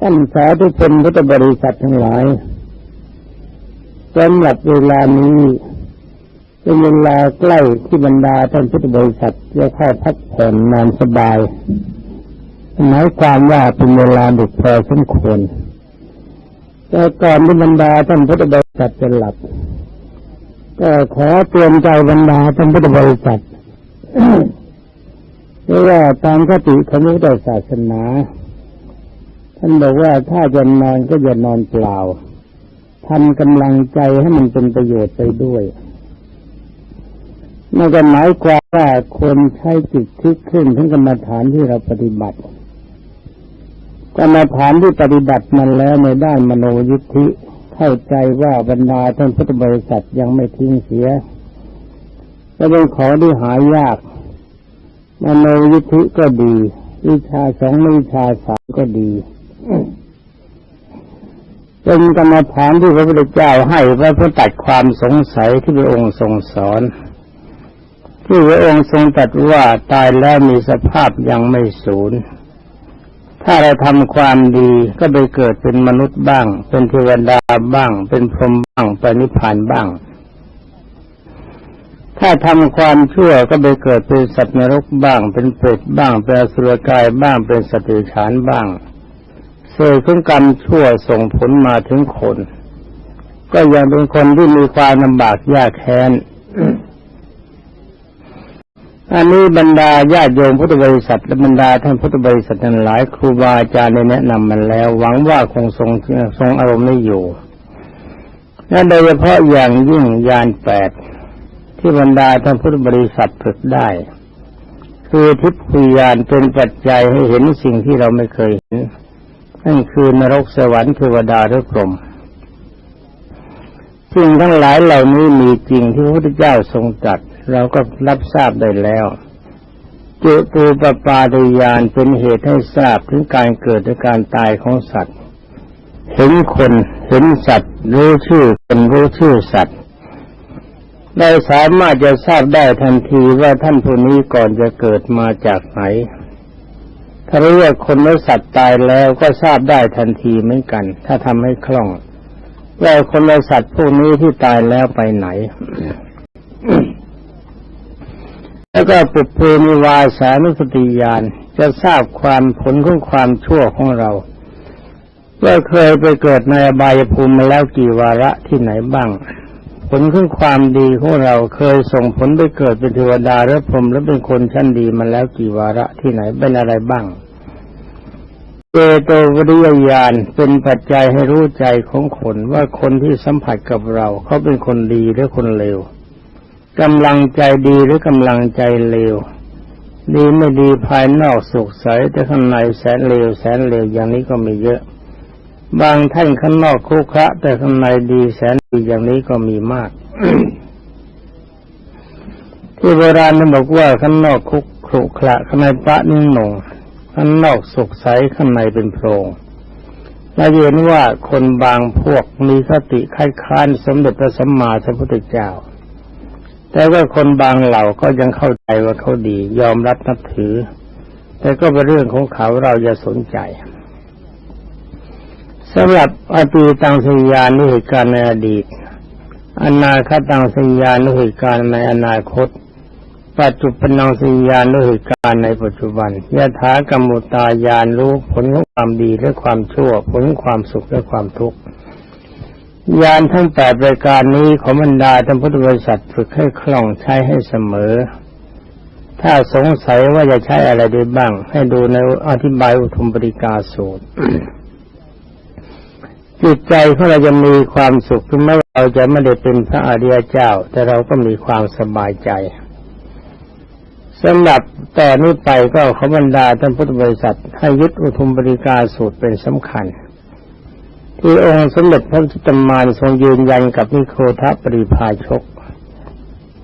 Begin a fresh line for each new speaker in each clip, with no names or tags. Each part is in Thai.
ท่านสาธุชนพุทธบริษัททั้งหลายสำหรับเวลานี้เป็นเวลาใกล้ที่บรรดาท่านพุทธบริษัทจะเข้าพักผ่อนนอนสบายหมายความว่าเป็นเวลาดึกพอสมควรแต่ก่อนที่บรรดาท่านพุทธบริษัทจะหลับ ก็ขอเตือนใจบรรดาท่านพุทธบริษัทเพราะว่าตามคติของพุทธศาสนา ท่านบอกว่าถ้าจะนอนก็อย่านอนเปล่าทำกำลังใจให้มันเป็นประโยชน์ไปด้วยนั่นก็หมายความว่าควรใช้จิตคิดขึ้นถึงกรรมฐานที่เราปฏิบัติกรรมฐานที่ปฏิบัติมันแล้วในด้านมโนยิทธิเข้าใจว่าบรรดาท่านพุทธบริษัทยังไม่ทิ้งเสียและเป็นของที่หายากมโนยิทธิก็ดี วิชาสองวิชาสามก็ดี เป็นกรรมฐานที่พระพุทธเจ้าให้ไว้เพื่อตัดความสงสัยที่พระองค์ทรงสอน ที่พระองค์ทรงตรัสว่าตายแล้วมีสภาพยังไม่สูญถ้าเราทำความดีก็ไปเกิดเป็นมนุษย์บ้าง เป็นเทวดาบ้าง เป็นพรหมบ้างไปนิพพานบ้าง ถ้าทำความชั่วก็ไปเกิดเป็นสัตว์นรกบ้าง เป็นเปรตบ้าง เป็นสุรกายบ้าง เป็นสติฉานบ้าง เศษของกรรมชั่วส่งผลมาถึงคน ก็ยังเป็นคนที่มีความลำบากยากแค้น อันนี้บรรดาญาติโยมพุทธบริษัทและบรรดาท่านพุทธบริษัททั้งหลายครูบาอาจารย์ได้แนะนำมันแล้ว หวังว่าคงทรงทรงอารมณ์ไม่อยู่และโดยเฉพาะอย่างยิ่งยานแปดที่บรรดาท่านพุทธบริษัทฝึกได้ คือทิพยานเป็นปัจจัยให้เห็นสิ่งที่เราไม่เคยเห็น นั่นคือนรกสวรรค์เทวดาหรือพรหมสิ่งทั้งหลายเหล่านี้มีจริงที่พระพุทธเจ้าทรงตรัสเราก็รับทราบได้แล้วจุตูปปาตยานเป็นเหตุให้ทราบถึงการเกิดและการตายของสัตว์ เห็นคนเห็นสัตว์ รู้ชื่อคนรู้ชื่อสัตว์ได้สามารถจะทราบได้ทันทีว่าท่านผู้นี้ก่อนจะเกิดมาจากไหน ถ้ารู้ว่าคนและสัตว์ตายแล้วก็ทราบได้ทันทีเหมือนกัน ถ้าทำให้คล่องว่าคนและสัตว์พวกนี้ที่ตายแล้วไปไหน แล้วก็ปุเพนิวาสานุสติญาณจะทราบความผลของความชั่วของเราว่าเคยไปเกิดในอบายภูมิมาแล้วกี่วาระที่ไหนบ้าง ผลของความดีของเราเคยส่งผลไปเกิดเป็นเทวดาหรือพรหมหรือเป็นคนชั้นดีมาแล้วกี่วาระที่ไหนเป็นอะไรบ้างเจโตวิริยญาณเป็นปัจจัยให้รู้ใจของคนว่าคนที่สัมผัสกับเรา เขาเป็นคนดีหรือคนเลวกำลังใจดีหรือกำลังใจเลวดีไม่ดีภายนอกสุขใสแต่ข้างในแสนเลวแสนเลวอย่างนี้ก็มีเยอะ บางท่านข้างนอกคุกคะ แต่ข้างในดีแสนดีอย่างนี้ก็มีมาก ที่โบราณนั้นบอกว่าข้างนอกคุกครุขระข้างในพระนิ่งหนงข้างนอกสุขใสข้างในเป็นโพรงเราเห็นว่าคนบางพวกมีคติคล้ายๆสมเด็จพระสัมมาสัมพุทธเจ้า แต่ว่าคนบางเหล่าก็ยังเข้าใจว่าเขาดี ยอมรับนับถือ แต่ก็เป็นเรื่องของเขาเราอย่าสนใจ สำหรับอตีตังสัญญานุเหตุการณ์ในอดีต อนาคตังสัญญานุเหตุการณ์ในอนาคต ปัจจุบันสัญญานุเหตุการณ์ในปัจจุบันยะถากรรมุตายานรู้ผลของความดีและความชั่ว ผลของความสุขและความทุกข์ยานทั้งแปดรายการนี้ของบรรดาท่านพุทธบริษัทฝึกให้คล่องใช้ให้เสมอ ถ้าสงสัยว่าจะใช้อะไรได้บ้าง ให้ดูในอธิบายอุทุมปริกาสูตร จิตใจของเราจะมีความสุขถึงแม้เราจะไม่ได้เป็นพระอริยเจ้า แต่เราก็มีความสบายใจสำหรับแต่นี้ไปก็ขอบรรดาท่านพุทธบริษัทให้ยึดอุทุมปริกาสูตรเป็นสำคัญ ที่องค์สมเด็จพระจิตมานทรงยืนยันกับนิโคทปริพาชก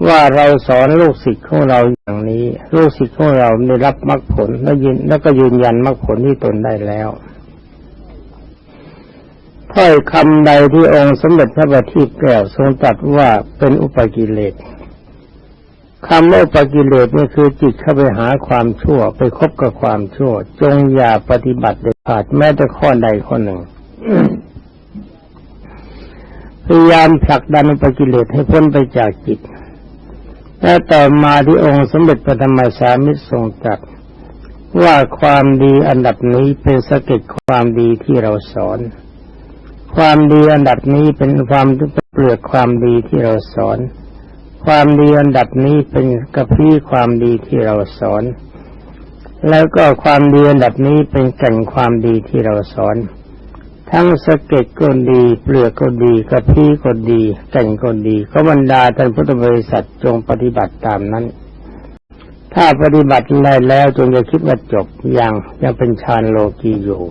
ว่าเราสอนลูกศิษย์ของเราอย่างนี้ ลูกศิษย์ของเราได้รับมรรคผลและยืนแล้วก็ยืนยันมรรคผลที่ตนได้แล้ว ถ้อยคำใดที่องค์สมเด็จพระบัณฑิตแก้วทรงตรัสว่าเป็นอุปกิเลสคำว่าอุปกิเลสนี่คือจิตเข้าไปหาความชั่ว ไปคบกับความชั่ว จงอย่าปฏิบัติเด็ดขาดแม้แต่ข้อใดข้อหนึ่งพยายามผลักดันอุปกิเลสให้พ้นไปจากจิตและต่อมาที่องค์สมเด็จพระธรรมสามิตรทรงตรัสว่าความดีอันดับนี้เป็นสะเก็ดความดีที่เราสอน ความดีอันดับนี้เป็นความเปลือกความดีที่เราสอน ความดีอันดับนี้เป็นกระพี้ความดีที่เราสอน แล้วก็ความดีอันดับนี้เป็นแก่นความดีที่เราสอน ทั้งสะเก็ดก็ดี เปลือกก็ดีกระพี้ก็ดีแก่นก็ดีก็บรรดาท่านพุทธบริษัทจงปฏิบัติตามนั้น ถ้าปฏิบัติได้แล้วจงจะคิดว่าจบยังยังเป็นฌานโลกีอยู่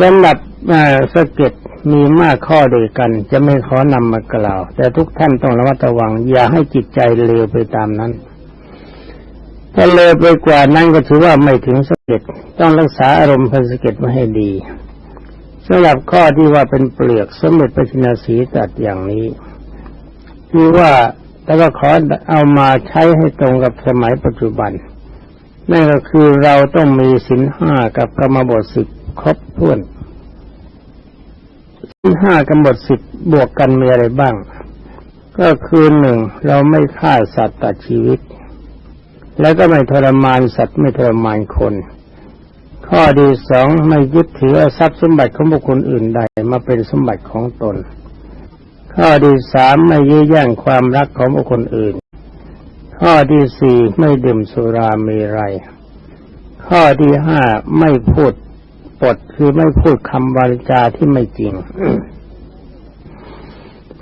สำหรับสะเก็ดมีมากข้อเดียวกัน จะไม่ขอนำมากล่าว แต่ทุกท่านต้องระมัดระวัง อย่าให้จิตใจเลวไปตามนั้น ถ้าเลวไปกว่านั้นก็ถือว่าไม่ถึงสะเก็ดต้องรักษาอารมณ์พันสะเก็ดไว้ให้ดีสำหรับข้อที่ว่าเป็นเปลือกสมเด็จพระชินสีตรัสอย่างนี้คือว่าแล้วก็ขอเอามาใช้ให้ตรงกับสมัยปัจจุบันนั่นก็คือเราต้องมีสินห้ากับกรรมบทสิบ ครบถ้วนสินห้ากรรมบทสิบบวกกันมีอะไรบ้าง ก็คือหนึ่งเราไม่ฆ่าสัตว์ตัดชีวิต แล้วก็ไม่ทรมานสัตว์ไม่ทรมานคน ข้อที่สองไม่ยึดถือทรัพย์สมบัติของบุคคลอื่นใดมาเป็นสมบัติของตน ข้อที่สามไม่ยื้อแย่งความรักของบุคคลอื่น ข้อที่สี่ไม่ดื่มสุราเมรัยข้อที่ห้าไม่พูด ปดคือไม่พูดคำวาจาที่ไม่จริง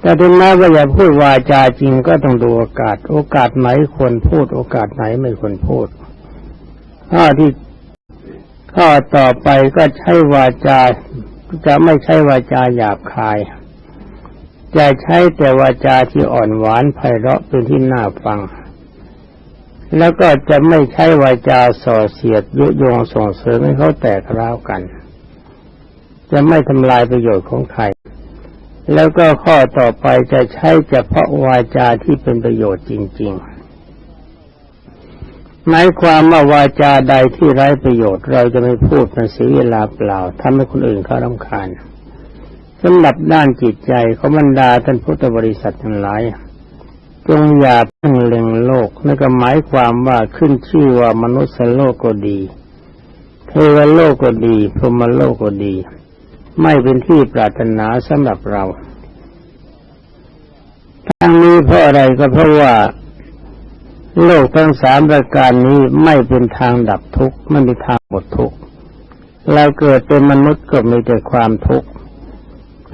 แต่ถึงแม้ว่าอย่าพูดวาจาจริงก็ต้องดูโอกาส โอกาสไหนควรพูด โอกาสไหนไม่ควรพูดข้อที่ข้อต่อไปก็ใช้วาจา จะไม่ใช้วาจาหยาบคายจะใช้แต่วาจาที่อ่อนหวานไพเราะเป็นที่น่าฟัง แล้วก็จะไม่ใช้วาจาส่อเสียดยุยงส่งเสริมให้เขาแตกร้าวกัน จะไม่ทำลายประโยชน์ของใคร แล้วก็ข้อต่อไปจะใช้เฉพาะวาจาที่เป็นประโยชน์จริง ๆ หมายความว่าวาจาใดที่ไร้ประโยชน์ เราจะไม่พูดมันเสียเวลาเปล่าทำให้คนอื่นเขารำคาญสำหรับด้านจิตใจของบรรดาท่านพุทธบริษัททั้งหลาย จงอย่าเพ่งเล็งโลกนั่นก็หมายความว่าขึ้นชื่อว่ามนุษย์โลกก็ดีเทวโลกก็ดีพรหมโลกก็ดี ไม่เป็นที่ปรารถนาสำหรับเราทั้งนี้เพราะอะไรก็เพราะว่า โลกทั้งสามประการนี้ไม่เป็นทางดับทุกข์ไม่มีทางหมดทุกข์เราเกิดเป็นมนุษย์ก็มีแต่ความทุกข์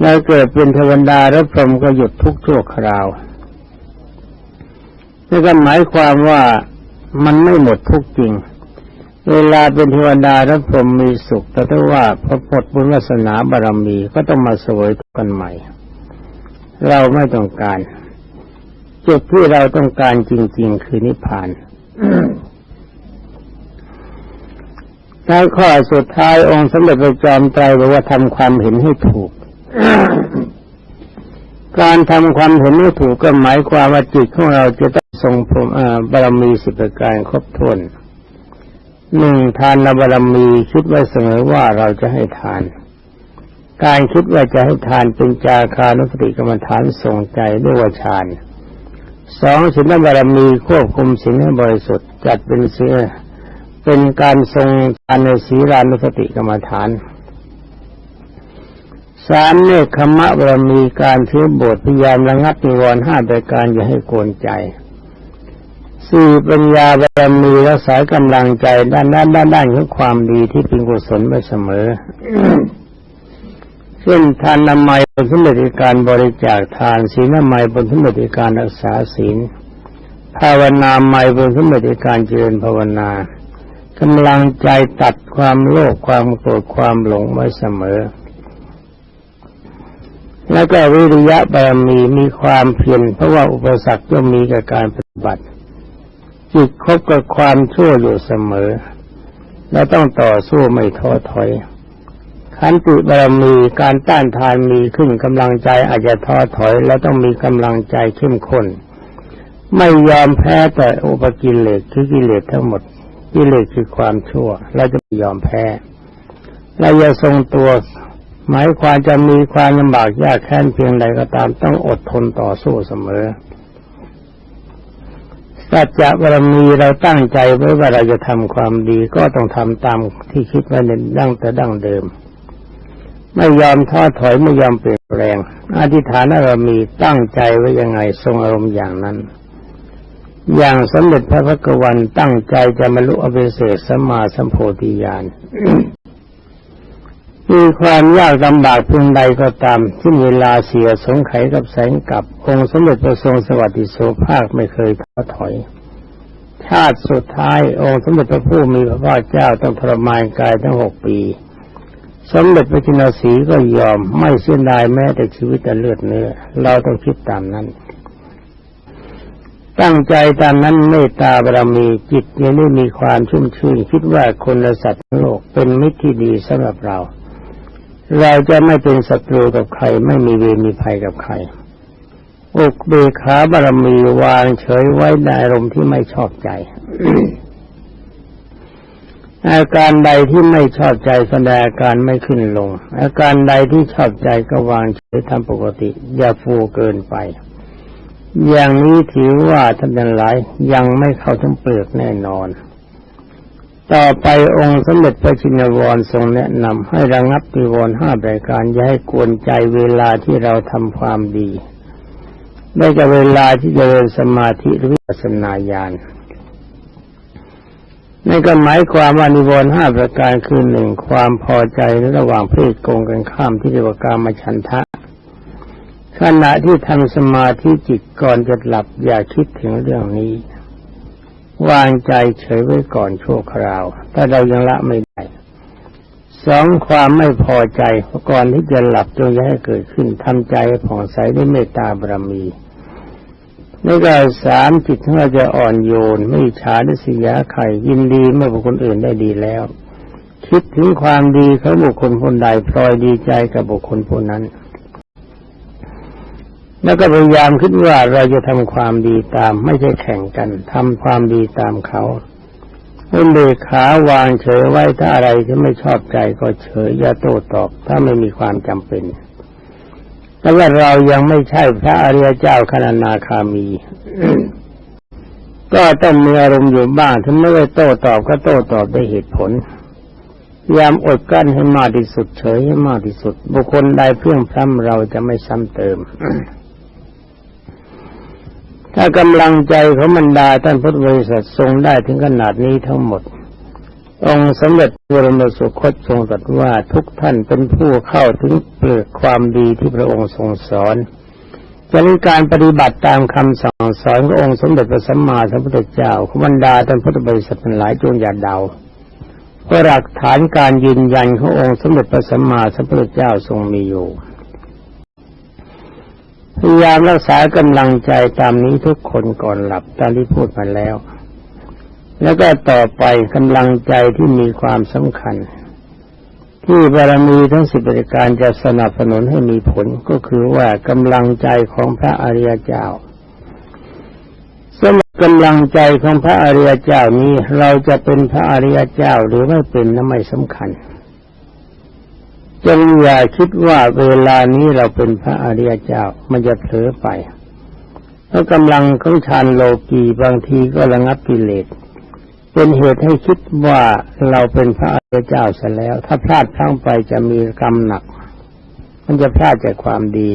เราเกิดเป็นเทวดาและพรหมก็หยุดทุกข์ชั่วคราว นี่ก็หมายความว่ามันไม่หมดทุกจริง เวลาเป็นเทวดาและพรหมมีสุข แต่ถ้าว่าพระพดบุญวาสนาบารมีก็ต้องมาสวยทุกันใหม่ เราไม่ต้องการจุดที่เราต้องการจริง ๆ คือนิพพานในข้อสุดท้ายองค์สมเด็จพระจอมไตรบอกว่าทำความเห็นให้ถูก การทำความเห็นให้ถูกก็หมายความว่าจิตของเราจะต้อง ทรงพรหมบารมีสิบประการครบถ้วนหนึ่งทานบารมีคิดไว้เสมอว่าเราจะให้ทาน การคิดว่าจะให้ทานเป็นจาคานุสติกรรมฐานทรงใจด้วยวาฌานสองศีลบารมีควบคุมศีลให้บริสุทธิ์จัดเป็นเสื้อเป็นการทรงฌานในศีลานุสติกรรมฐานสามเนคขมะบารมีการถือบทพยายามระงับนิวรณ์ห้าประการอย่าให้โกนใจ สี่ปัญญาบารมีรักษากำลังใจด้านด้านด้านด้านของความดีที่เป็นกุศลไว้เสมอเช่นทานนามัยบนสมเด็จการบริจาคทานศีลนามัยบนสมเด็จการรักษาศีล ภาวนาไมัยบนสมเด็จการเจริญภาวนากำลังใจตัดความโลภความโกรธความหลงไว้เสมอ แล้วก็วิริยะบารมีมีความเพียรเพราะว่าอุปสรรคย่อมมีกับการปฏิบัติ จิตคบกับความชั่วอยู่เสมอ และต้องต่อสู้ไม่ท้อถอยขันติบารมีการต้านทานมีขึ้นกำลังใจอาจจะท้อถอย แล้วต้องมีกำลังใจเข้มข้นไม่ยอมแพ้แต่อุปกิเลสคือกิเลสทั้งหมดกิเลสคือความชั่ว เราจะไม่ยอมแพ้เราจะทรงตัว หมายความจะมีความลำบากยากแค้นเพียงใดก็ตามต้องอดทนต่อสู้เสมอ สัจจะบารมีเราตั้งใจไว้ว่าเราจะทำความดี ก็ต้องทำตามที่คิดไว้ในดั้งแต่ดั้งเดิม ไม่ยอมท้อถอยไม่ยอมเปลี่ยนแปลงอธิษฐานบารมีตั้งใจไว้ยังไงทรงอารมณ์อย่างนั้น อย่างสมเด็จพระพักวันตั้งใจจะบรรลุอภิเศษสมมาสัมโพธิญาณ มีความยากลำบากเพียงใดก็ตามที่เวลาเสียสงไขกับแสงกับองค์สมเด็จพระทรงสวัสดิโสภาคไม่เคยท้อถอย ชาติสุดท้ายองค์สมเด็จพระผู้มีพระภาคเจ้าต้องทรมานกายทั้งหกปี สมเด็จพระจินสีก็ยอมไม่เสียดายแม้แต่ชีวิตแต่เลือดเนื้อ เราต้องคิดตามนั้น ตั้งใจตามนั้นเมตตาบารมีจิตยังไม่มีความชุ่มชื่น คิดว่าคนและสัตว์โลกเป็นมิตรที่ดีสำหรับเรา เราจะไม่เป็นศัตรูกับใคร ไม่มีเวรมีภัยกับใครอกเบขาบารมีวางเฉยไว้ในอารมณ์ที่ไม่ชอบใจอาการใดที่ไม่ชอบใจแสดงอาการไม่ขึ้นลง อาการใดที่ชอบใจก็วางเฉยทำปกติ อย่าฟูเกินไป อย่างนี้ถือว่าท่านทั้งหลายยังไม่เข้าถึงเปลือกแน่นอน ต่อไปองค์สมเด็จพระชินวรทรงแนะนำให้ระงับปีวรห้ารายการอย่าให้กวนใจเวลาที่เราทำความดีได้กับเวลาที่จะเริญสมาธิหรือวิปัสสนาญาณนั่นก็หมายความว่านิวรณ์ห้าประการคือหนึ่งความพอใจระหว่างเพศโกงกันข้ามที่เรียกว่าการมาฉันทะ ขณะที่ทำสมาธิจิตก่อนจะหลับอย่าคิดถึงเรื่องนี้ วางใจเฉยไว้ก่อนชั่วคราว ถ้าเรายังละไม่ได้สองความไม่พอใจก่อนที่จะหลับจงอย่าให้เกิดขึ้นทำใจให้ผ่องใสด้วยเมตตาบารมีในการสามจิตของเราจะอ่อนโยน ไม่ฉาดิสยาใครยินดีเมื่อบุคคลอื่นได้ดีแล้ว คิดถึงความดีของบุคคลคนใดพลอยดีใจกับบุคคลผู้นั้น แล้วก็พยายามคิดว่าเราจะทำความดีตาม ไม่ใช่แข่งกันทำความดีตามเขาเบกขาวางเฉยไว้ถ้าอะไรที่ไม่ชอบใจก็เฉยอย่าโต้ตอบ ถ้าไม่มีความจำเป็นแต่ว่าเรายังไม่ใช่พระอริยเจ้าขนานาคามี ก็ต้องมีอารมณ์อยู่บ้างถ้าไม่ได้โต้ตอบก็โต้ตอบด้วยเหตุผลพยายามอดกั้นให้มากที่สุดเฉยให้มากที่สุด บุคคลใดเพื่องพร่ำเราจะไม่ซ้ำเติม ถ้ากำลังใจของบรรดาท่านพุทธบริษัททรงได้ถึงขนาดนี้ทั้งหมด องค์สมเด็จบรมสุคตทรงตรัสว่าทุกท่านเป็นผู้เข้าถึงเปลือกความดีที่พระองค์ทรงสอนจะมีการปฏิบัติตามคำสั่งสอนขององค์สมเด็จพระสัมมาสัมพุทธเจ้าขบรรดาท่านพุทธบริษัททั้งหลายจงอย่าเดาเพราะหลักฐานการยืนยันขององค์สมเด็จพระสัมมาสัมพุทธเจ้าทรงมีอยู่ พยายามรักษากำลังใจตามนี้ทุกคนก่อนหลับตามที่พูดมาแล้ว แล้วก็ต่อไปกำลังใจที่มีความสำคัญ ที่บารมีทั้งสิบประการจะสนับสนุนให้มีผลก็คือว่ากำลังใจของพระอริยเจ้าสำหรับกำลังใจของพระอริยเจ้านี้เราจะเป็นพระอริยเจ้าหรือไม่เป็นนั้นไม่สำคัญ จงอย่าคิดว่าเวลานี้เราเป็นพระอริยเจ้ามันจะเผลอไปเพราะกำลังของฌานโลกีบางทีก็ระงับกิเลสเป็นเหตุให้คิดว่าเราเป็นพระอริยเจ้าเสียแล้ว ถ้าพลาดพลั้งไปจะมีกรรมหนัก มันจะพลาดจากความดี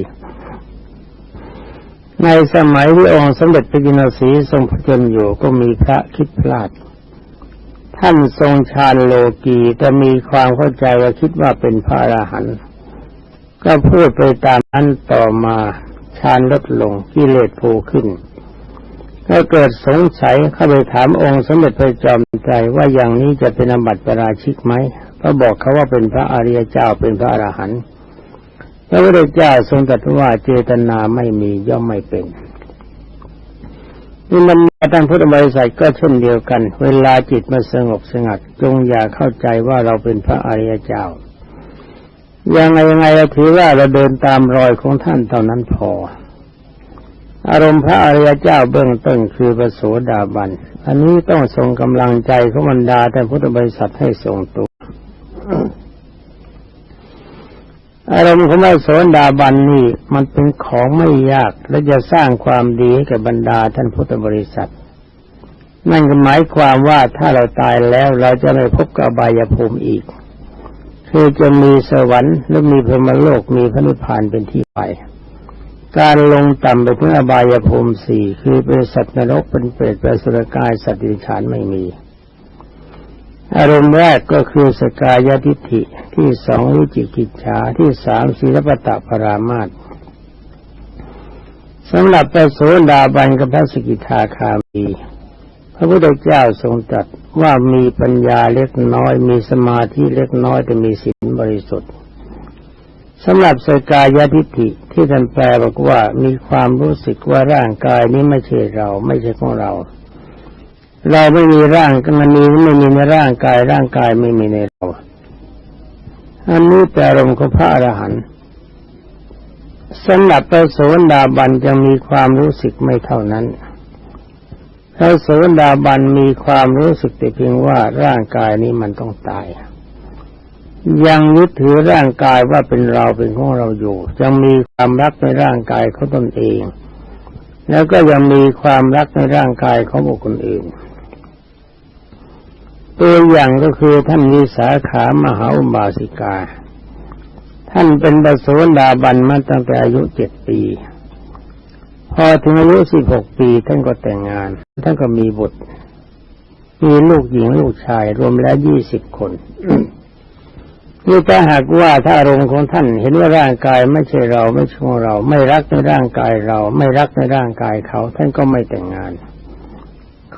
ในสมัยที่องค์สมเด็จพระจินสีทรงพระชนอยู่ก็มีพระคิดพลาด ท่านทรงฌานโลกีแต่มีความเข้าใจว่าคิดว่าเป็นพระอรหันต์ก็พูดไปตามนั้นต่อมาฌานลดลงกิเลสโผขึ้น ก็เกิดสงสัยเข้าไปถามองค์สมเด็จพระจอมไตรว่าอย่างนี้จะเป็นอบัติปราชิกไหมก็บอกเขาว่าเป็นพระอริยเจ้าเป็นพระอรหันต์พระพุทธเจ้าทรงตรัสว่าเจตนาไม่มีย่อมไม่เป็น นี่มันท่านพุทธบริษัทก็เช่นเดียวกัน เวลาจิตมาสงบสงัด จงอย่าเข้าใจว่าเราเป็นพระอริยเจ้า ยังไงยังไงเราถือว่าเราเดินตามรอยของท่านเท่านั้นพอ อารมณ์พระอริยเจ้าเบื้องต้นคือพระโสดาบัน อันนี้ต้องทรงกำลังใจของบรรดาแต่พุทธบริษัทให้ทรงตัว อารมณ์ของพระโสดาบันนี่มันเป็นของไม่ยากและจะสร้างความดีให้กับบรรดาท่านพุทธบริษัท นั่นก็หมายความว่าถ้าเราตายแล้วเราจะไม่พบกับบายภูมิอีก คือจะมีสวรรค์หรือมีพรหมโลกมีพระนิพพานเป็นที่ไป การลงต่ำไปถึงอบายภูมิสี่คือเป็นสัตว์นรกเป็นเปรตเป็นสุรกายสัตว์ดิฉานไม่มี อารมณ์แรกก็คือสกายทิฏฐิที่สองวิจิกิจฉาที่สามศีลปตะปรามาตสำหรับพระโสดาบันกับพระสกิทาคามีพระพุทธเจ้าทรงตรัสว่ามีปัญญาเล็กน้อย มีสมาธิเล็กน้อยแต่มีศีลบริสุทธิ์สำหรับสกายทิฏฐิที่ท่านแปลบอกว่ามีความรู้สึกว่าร่างกายนี้ไม่ใช่เรา ไม่ใช่ของเรา เราไม่มีร่างมันมีไม่มีในร่างกายร่างกายไม่มีในเราอันนี้แปลอารมณ์ของพระอรหันต์สำหรับพระโสดาบันจะมีความรู้สึกไม่เท่านั้นพระโสดาบันมีความรู้สึกแต่เพียงว่าร่างกายนี้มันต้องตาย ยังยึดถือร่างกายว่าเป็นเราเป็นของเราอยู่ยังมีความรักในร่างกายเขาตนเอง แล้วก็ยังมีความรักในร่างกายของบุคคลอื่น ตัวอย่างก็คือท่านวิสาขามหาบาสิกา ท่านเป็นบโสดาบันมาตั้งแต่อายุเจ็ดปี พอถึงอายุสิบหกปีท่านก็แต่งงาน ท่านก็มีบุตร มีลูกหญิงลูกชายรวมแล้วยี่สิบคนนี่ถ้าหากว่าถ้าอารมณ์ของท่านเห็นว่าร่างกายไม่ใช่เราไม่ช่ของเรา ไม่รักในร่างกายเรา ไม่รักในร่างกายเขา ท่านก็ไม่แต่งงาน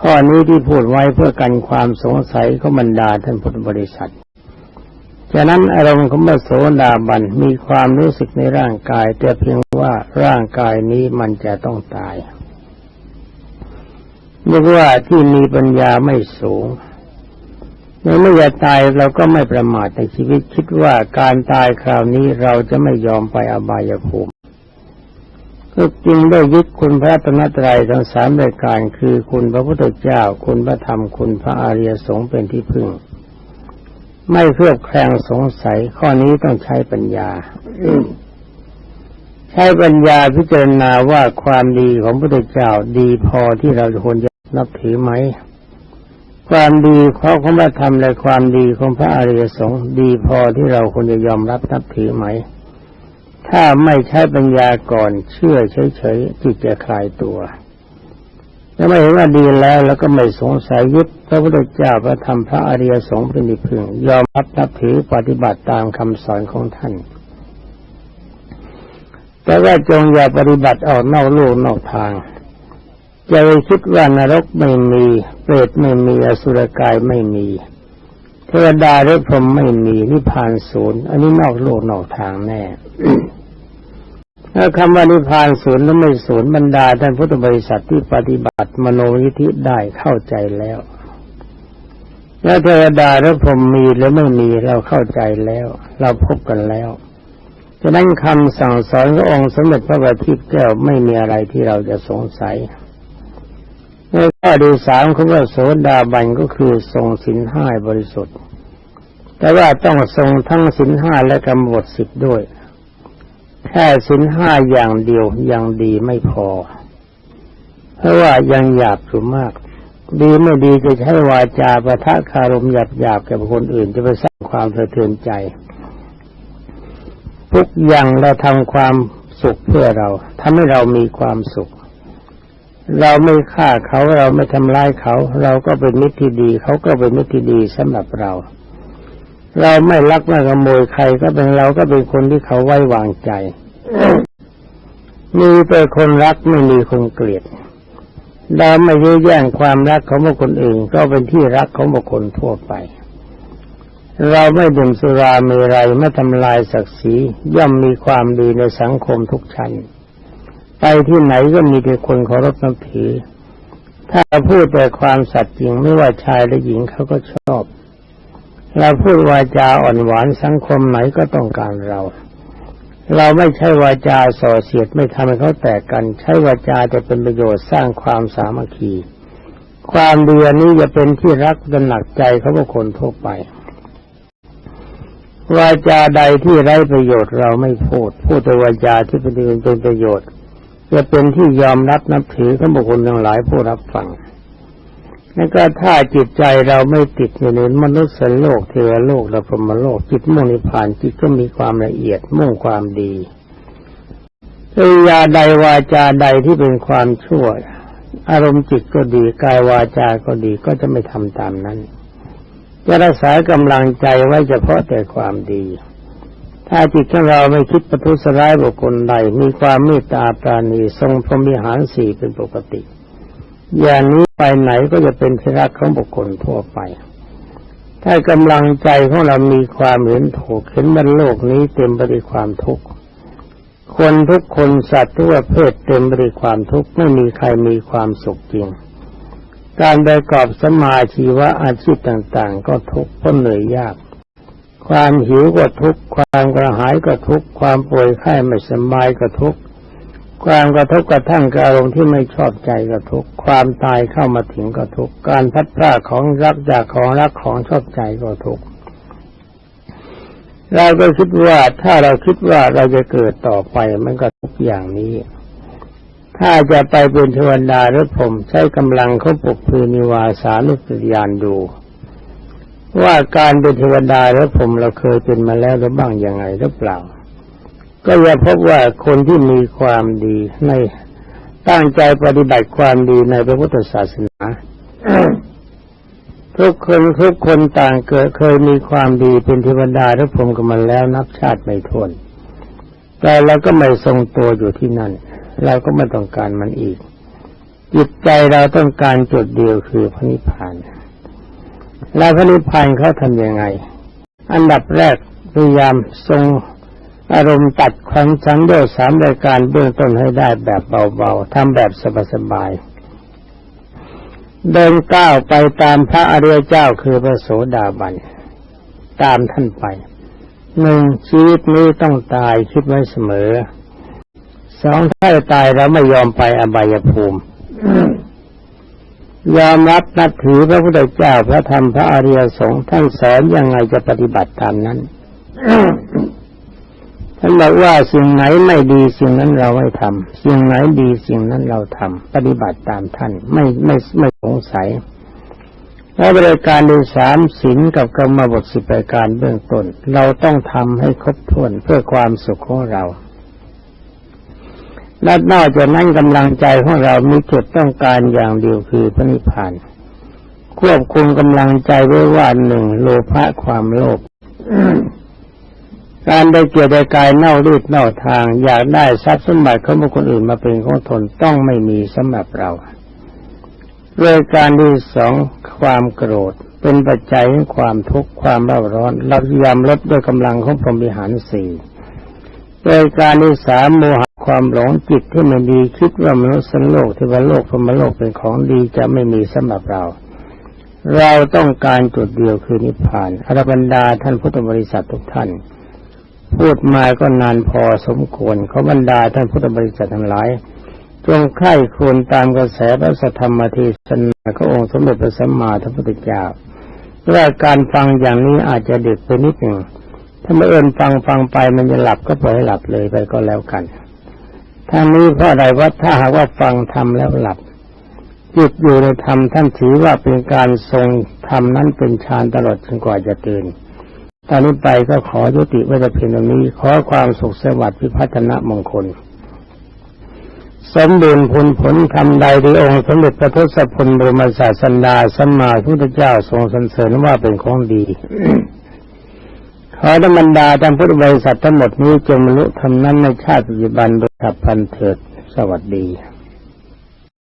ข้อนี้ที่พูดไว้เพื่อกันความสงสัยของบรรดาท่านพุทธบริษัทฉะนั้นอารมณ์ของพระโสดาบันมีความรู้สึกในร่างกาย แต่เพียงว่าร่างกายนี้มันจะต้องตายเรียกว่าที่มีปัญญาไม่สูงในเมื่อจะตายเราก็ไม่ประมาทในชีวิตคิดว่าการตายคราวนี้เราจะไม่ยอมไปอบายภูมิ ก็จึงได้ยึดคุณพระตนตรัยทั้งสามรายการคือคุณพระพุทธเจ้า คุณพระธรรมคุณพระอริยสงฆ์เป็นที่พึ่ง ไม่เครือบแคลงสงสัยข้อนี้ต้องใช้ปัญญาใช้ปัญญาพิจารณาว่าความดีของพระพุทธเจ้าดีพอที่เราควรจะนับถือไหมความดีของพระธรรมและความดีของพระอริยสงฆ์ดีพอที่เราควรจะยอมรับนับถือไหม ถ้าไม่ใช้ปัญญาก่อนเชื่อเฉยๆจิตจะคลายตัวถ้าไม่เห็นว่าดีแล้วแล้วก็ไม่สงสัยยึดพระพุทธเจ้าพระธรรมพระอริยสงฆ์เป็นที่พึ่งยอมรับนับถือปฏิบัติตามคำสอนของท่าน แต่ว่าจงอย่าปฏิบัติออกนอกโลกนอกทางจะไปคิดว่านรกไม่มี เปรตไม่มีอสุรกายไม่มี เทวดาหรือพรหมไม่มีนิพพานศูนย์ อันนี้นอกโลกนอกทางแน่ถ้าคำว่านิพพานศูนย์แล้วไม่ศูนย์บรรดาท่านพุทธบริษัทที่ปฏิบัติมโนยิธิได้เข้าใจแล้วแล้วเทวดาหรือพรหมมีหรือไม่มีเราเข้าใจแล้ว เราพบกันแล้วฉะนั้นคำสั่งสอนขององค์สมเด็จพระบัณฑิตแก้วไม่มีอะไรที่เราจะสงสัย ในข้อที่สามคือว่าโสดาบันก็คือทรงสินห้าบริสุทธิ์ แต่ว่าต้องทรงทั้งสินห้าและกำหนดสิบด้วย แค่สินห้าอย่างเดียวยังดีไม่พอ เพราะว่ายังหยาบอยู่มาก ดีไม่ดีจะใช้วาจาประทะคารมหยาบหยาบกับคนอื่นจะไปสร้างความสะเทือนใจ ทุกอย่างเราทำความสุขเพื่อเราทำให้เรามีความสุข เราไม่ฆ่าเขาเราไม่ทำร้ายเขา เราก็เป็นมิตรที่ดี เขาก็เป็นมิตรที่ดีสำหรับเรา เราไม่ลักไม่ขโมยใครก็เป็นเราก็เป็นคนที่เขาไว้วางใจมีแต่คนรักไม่มีคนเกลียดเราไม่ยื้อแย่งความรักของบุคคลอื่น ก็เป็นที่รักของบุคคลทั่วไป เราไม่ดื่มสุราเมรัยไม่ทำลายศักดิ์ศรีย่อมมีความดีในสังคมทุกชั้น ไปที่ไหนก็มีแต่คนเคารพนับถือ ถ้าพูดแต่ความสัตย์จริงไม่ว่าชายหรือหญิงเขาก็ชอบ เราพูดวาจาอ่อนหวานสังคมไหนก็ต้องการเรา เราไม่ใช้วาจาส่อเสียดไม่ทำให้เขาแตกกัน ใช้วาจาจะเป็นประโยชน์สร้างความสามัคคี ความดีอันนี้จะเป็นที่รักตระหนักใจเขาบุคคลทั่วไปวาจาใดที่ไร้ประโยชน์เราไม่พูด พูดแต่วาจาที่เป็นเป็นประโยชน์ จะเป็นที่ยอมรับนับถือของบุคคลทั้งหลายผู้รับฟังแล้วก็ถ้าจิตใจเราไม่ติดอยู่ในมนุษย์โลกเทวโลกและพรหมโลกจิตมุ่งนิพพานจิตก็มีความละเอียดมุ่งความดีกริยาใดวาจาใดที่เป็นความชั่ว อารมณ์จิตก็ดีกายวาจาก็ดีก็จะไม่ทำตามนั้น จะรักษากำลังใจไว้เฉพาะแต่ความดี ถ้าจิตของเราไม่คิดประทุษร้ายบุคคลใดมีความเมตตาปราณีทรงพรหมิหารสี่เป็นปกติ อย่างนี้ไปไหนก็จะเป็นที่รักของบุคคลทั่วไป ถ้ากำลังใจของเรามีความเห็นถูกเห็นมันโลกนี้เต็มไปด้วยความทุกข์คนทุกคนสัตว์ทุกประเภทเต็มไปด้วยความทุกข์ไม่มีใครมีความสุขจริง การประกอบสมาชีวะอาชีพต่างๆ ก็ทุกข์เพราะเหนื่อยยาก ความหิวก็ทุกข์ความกระหายก็ทุกข์ความป่วยไข้ไม่สบายก็ทุกข์ความกระทบกระทั่งกับอารมณ์ที่ไม่ชอบใจก็ทุกข์ความตายเข้ามาถึงก็ทุกข์การพัดพลาดของรักจากของรักของชอบใจก็ทุกข์เราก็คิดว่าถ้าเราคิดว่าเราจะเกิดต่อไปมันก็ทุกอย่างนี้ ถ้าจะไปเป็นเทวดาหรือผมใช้กำลังเขาปกพือนิวาสานุสติยานดู ว่าการเป็นเทวดาหรือผมเราเคยเป็นมาแล้วหรือบ้างยังไงหรือเปล่า ก็จะพบว่าคนที่มีความดีในตั้งใจปฏิบัติความดีในพระพุทธศาสนาทุกคนทุกคนต่างเกิดเคยมีความดีเป็นเทวดาหรือพรมกันมาแล้วนับชาติไม่ทนแต่เราก็ไม่ทรงตัวอยู่ที่นั่น เราก็ไม่ต้องการมันอีกจิตใจเราต้องการจุดเดียวคือพระนิพพาน แล้วพระนิพพานเขาทำยังไง อันดับแรกพยายามทรงอารมณ์ตัดความสังโยชน์สามรายการเบื้องต้นให้ได้แบบเบาๆทำแบบสบายๆเดินก้าวไปตามพระอริยเจ้าคือพระโสดาบัน ตามท่านไปหนึ่งชีวิตนี้ต้องตายคิดไว้เสมอสองถ้าตายเราไม่ยอมไปอบายภูมิ ยอมรับนับถือพระพุทธเจ้าพระธรรมพระอริยสงฆ์ท่านสอนยังไงจะปฏิบัติตามนั้นท่านบอกว่าสิ่งไหนไม่ดีสิ่งนั้นเราไม่ทำสิ่งไหนดีสิ่งนั้นเราทำปฏิบัติตามท่านไม่ไม่ไม่สงสัยและบริการดูสามศีลกับกรรมบทสิบประการเบื้องต้น เราต้องทำให้ครบถ้วนเพื่อความสุขของเรา และนอกจากนั้นกำลังใจของเรามีจุดต้องการอย่างเดียวคือพระนิพพาน ควบคุมกำลังใจไว้ว่าหนึ่งโลภะความโลภการได้เกี่ยวได้กายเน่ารีดเน่าทาง อยากได้ทรัพย์สมบัติของบุคคลอื่นมาเป็นของตนต้องไม่มีสำหรับเราเรื่องการที่สองความโกรธ เป็นปัจจัยของความทุกข์ความร้าร้อนเราพยายามลดด้วยกำลังของพรหมิหารสี่ รื่องการที่สามโมหะความหลงจิตที่ไม่ดีคิดว่ามนุษย์สันโลกที่ว่าโลกพรมโลกเป็นของดีจะไม่มีสำหรับเรา เราต้องการจุดเดียวคือนิพพานอรบรรดาท่านพุทธบริษัททุกท่าน พูดมาก็นานพอสมควรเขาบรรดาท่านพุทธบริษัททั้งหลาย จงไข้ควรตามกระแสพระสธรรมเทศนาขององค์สมเด็จพระสัมมาสัมพุทธเจ้าว่าการฟังอย่างนี้อาจจะเด็กไปนิดหนึ่ง ถ้าเมื่อเอินฟังฟังไปมันจะหลับก็ปล่อยให้หลับเลยไปก็แล้วกันทางนี้เพราะอะไรว่าถ้าหากว่าฟังทำแล้วหลับจิตอยู่ในธรรมท่านถือว่าเป็นการทรงธรรมนั้นเป็นฌานตลอดจนกว่าจะตื่นตอนนี้ไปก็ขอยุติไว้แต่เพียงตรงนี้ ขอความสุขสวัสดิ์พิพัฒนมงคล สมบูรณ์ผลผลคำใดที่องค์สมเด็จพระทศพลบรมศาสดาสัมมาพุทธเจ้าทรงสรรเสริญว่าเป็นของดี ขอธรรมดาท่านพุทธบริษัททั้งหมดนี้จงบรรลุธรรมนั้นในชาติปัจจุบันโดยฉับพันเถิด สวัสดี